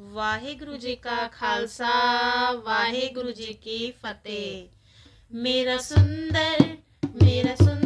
ਵਾਹਿਗੁਰੂ ਜੀ ਕਾ ਖਾਲਸਾ ਵਾਹਿਗੁਰੂ ਜੀ ਕੀ ਫਤਿਹ। ਮੇਰਾ ਸੁੰਦਰ ਮੇਰਾ ਸੁੰਦਰ